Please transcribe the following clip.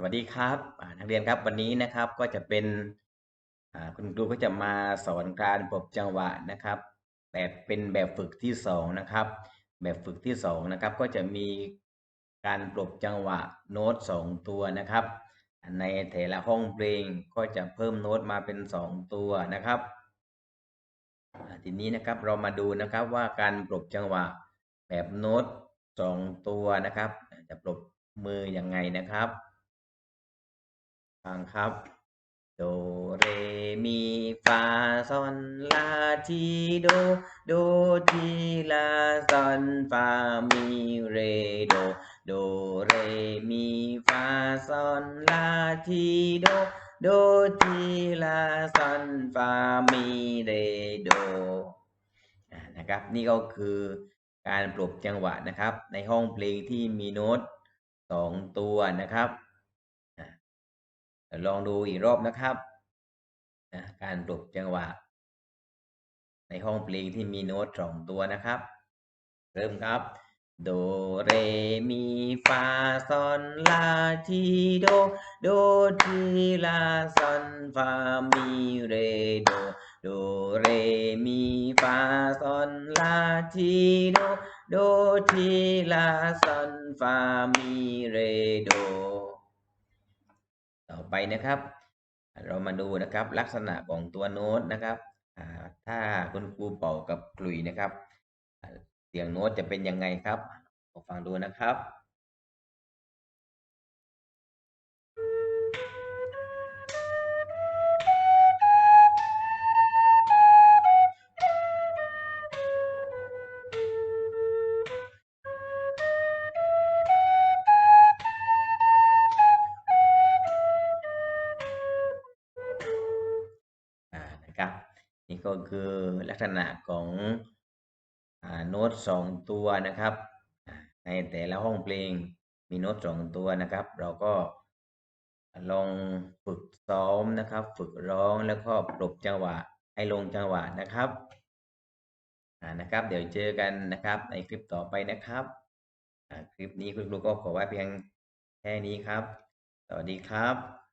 สวัสดีครับนักเรียนครับวันนี้นะครับก็จะเป็นคุณครูก็จะมาสอนการปรับจังหวะนะครับแบบเป็นแบบฝึกที่สองนะครับแบบฝึกที่สองนะครับก็จะมีการปรับจังหวะโน้ตสองตัวนะครับ ในแต่ละห้องเพลงก็จะเพิ่มโน้ตมาเป็นสองตัวนะครับทีนี้นะครับเรามาดูนะครับว่าการปรับจังหวะแบบโน้ตสองตัวนะครับ จะปรบมือยังไงนะครับ ฟังครับ โดเรมีฟาซอนลาทีโด โดทีลาซอนฟามีเรโด โดเรมีฟาซอนลาทีโดโดทีลาซอนฟามีเรโดนะครับนี่ก็คือการปลุกจังหวะนะครับ ในห้องเพลงที่มีโน้ตสองตัวนะครับ ลองดูอีกรอบนะครับนะการปลุกจังหวะ ในห้องเพลงที่มีโน้ตสองตัวนะครับ เริ่มครับ โดเรมีฟาซอนลาทีโด โดทีลาซอนฟามีเรโด โดเรมีฟาซอนลาทีโด โดทีลาซอนฟามีเรโด ไปนะครับ เรามาดูนะครับลักษณะของตัวโน้ตนะครับถ้าคุณครูเป่ากับกลุ่ยนะครับ เสียงโน้ตจะเป็นยังไงครับฟังดูนะครับ นะครับ นี่ก็คือลักษณะของอโน้ตสองตัวนะครับ ในแต่ละห้องเพลงมีโน้ตสองตัวนะครับ เราก็ลองฝึกซ้อมนะครับ ฝึกร้องแล้วก็ปรบจังหวะให้ลงจังหวะนะครับนะครับ เดี๋ยวเจอกันนะครับในคลิปต่อไปนะครับคลิปนี้คุณครูก็ขอไว้เพียงแค่นี้ครับ สวัสดีครับ